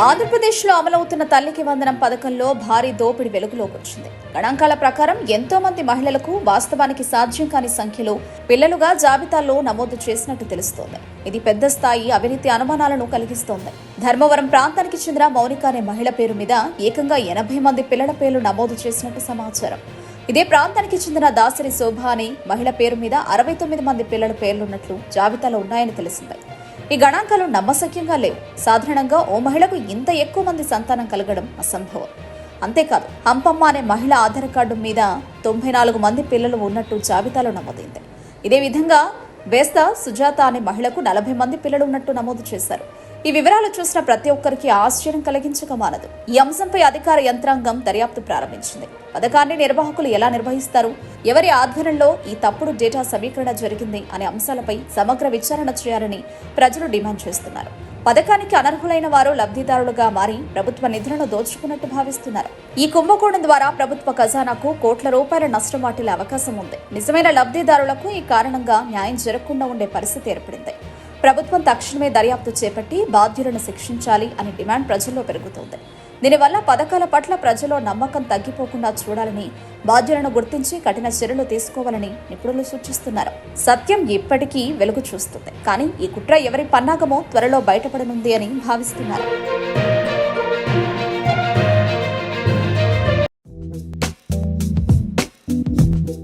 ఆంధ్రప్రదేశ్లో అమలవుతున్న తల్లికి వందనం పథకంలో భారీ దోపిడీ వెలుగులోకి వచ్చింది గణాంకాల ప్రకారం ఎంతో మంది మహిళలకు వాస్తవానికి సాధ్యం కాని సంఖ్యలో పిల్లలుగా జాబితాలో నమోదు చేసినట్టు తెలుస్తోంది. ఇది పెద్ద స్థాయి అవినీతి అనుమానాలను కలిగిస్తోంది. ధర్మవరం ప్రాంతానికి చెందిన మౌనిక అనే మహిళ పేరు మీద ఏకంగా ఎనభై మంది పిల్లల పేర్లు నమోదు చేసినట్టు సమాచారం. ఇదే ప్రాంతానికి చెందిన దాసరి శోభ అనే మహిళ పేరు మీద అరవై తొమ్మిది మంది పిల్లల పేర్లున్నట్లు జాబితాలో ఉన్నాయని తెలిసింది. ఈ గణాంకాలు నమ్మశక్యంగా లేవు. సాధారణంగా ఓ మహిళకు ఇంత ఎక్కువ మంది సంతానం కలగడం అసంభవం. అంతేకాదు హంపమ్మ అనే మహిళ ఆధార్ కార్డు మీద తొంభై నాలుగు మంది పిల్లలు ఉన్నట్టు జాబితాలో నమోదైంది. ఇదే విధంగా బేస్తా సుజాత అనే మహిళకు నలభై మంది పిల్లలు ఉన్నట్టు నమోదు చేశారు. ఈ వివరాలు చూసిన ప్రతి ఒక్కరికి ఆశ్చర్యం కలిగించక మానదు. ఈ అంశంపై అధికార యంత్రాంగం దర్యాప్తు ప్రారంభించింది. పథకాన్ని నిర్వాహకులు ఎలా నిర్వహిస్తారు? ఎవరి ఆధ్వర్యంలో ఈ తప్పుడు డేటా సమీకరణ జరిగింది? అనే అంశాలపై సమగ్ర విచారణ చేయాలని ప్రజలు డిమాండ్ చేస్తున్నారు. పథకానికి అనర్హులైన వారు లబ్ధిదారులుగా మారి ప్రభుత్వ నిధులను దోచుకున్నట్టు భావిస్తున్నారు. ఈ కుంభకోణం ద్వారా ప్రభుత్వ ఖజానాకు కోట్ల రూపాయల నష్టం వాటిల్లే అవకాశం ఉంది. నిజమైన లబ్ధిదారులకు ఈ కారణంగా న్యాయం జరగకుండా ఉండే పరిస్థితి ఏర్పడింది. ప్రభుత్వం తక్షణమే దర్యాప్తు చేపట్టి బాధ్యులను శిక్షించాలి అనే డిమాండ్ ప్రజల్లో పెరుగుతోంది. దీనివల్ల పథకాల పట్ల ప్రజల్లో నమ్మకం తగ్గిపోకుండా చూడాలని బాధ్యులను గుర్తించి కఠిన చర్యలు తీసుకోవాలని నిపుణులు సూచిస్తున్నారు. సత్యం ఇప్పటికీ వెలుగు చూస్తుంది. కానీ ఈ కుట్ర ఎవరి పన్నాగమో త్వరలో బయటపడనుంది అని భావిస్తున్నారు.